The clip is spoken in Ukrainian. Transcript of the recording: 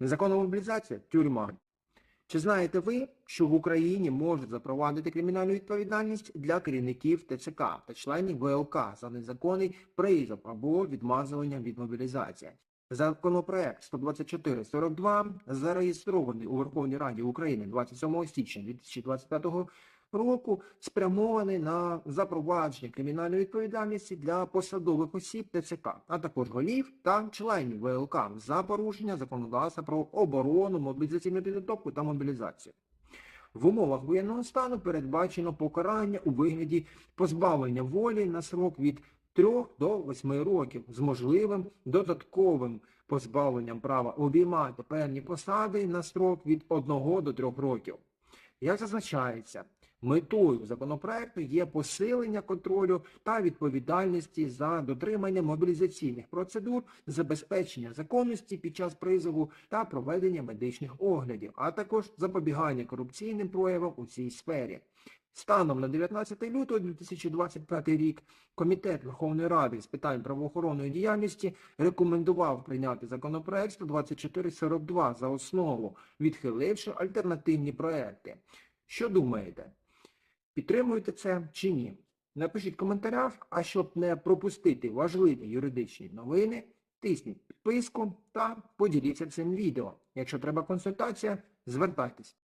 Незаконна мобілізація тюрма. Чи знаєте ви, що в Україні можуть запровадити кримінальну відповідальність для керівників ТЦК та членів ВЛК за незаконний призов або відмазування від мобілізації? Законопроект 12442 зареєстрований у Верховній Раді України 27 січня 2025 року, спрямований на запровадження кримінальної відповідальності для посадових осіб ТЦК, а також голів та членів ВЛК за порушення законодавства про оборону, мобілізаційну підготовку та мобілізацію. В умовах воєнного стану передбачено покарання у вигляді позбавлення волі на срок від 3 до 8 років з можливим додатковим позбавленням права обіймати певні посади на срок від 1 до 3 років. Як зазначається, метою законопроекту є посилення контролю та відповідальності за дотримання мобілізаційних процедур, забезпечення законності під час призову та проведення медичних оглядів, а також запобігання корупційним проявам у цій сфері. Станом на 19 лютого 2025 рік Комітет Верховної Ради з питань правоохоронної діяльності рекомендував прийняти законопроект 12442 за основу, відхиливши альтернативні проекти. Що думаєте? Підтримуєте це чи ні? Напишіть в коментарях, а щоб не пропустити важливі юридичні новини, тисніть підписку та поділіться цим відео. Якщо треба консультація, звертайтесь.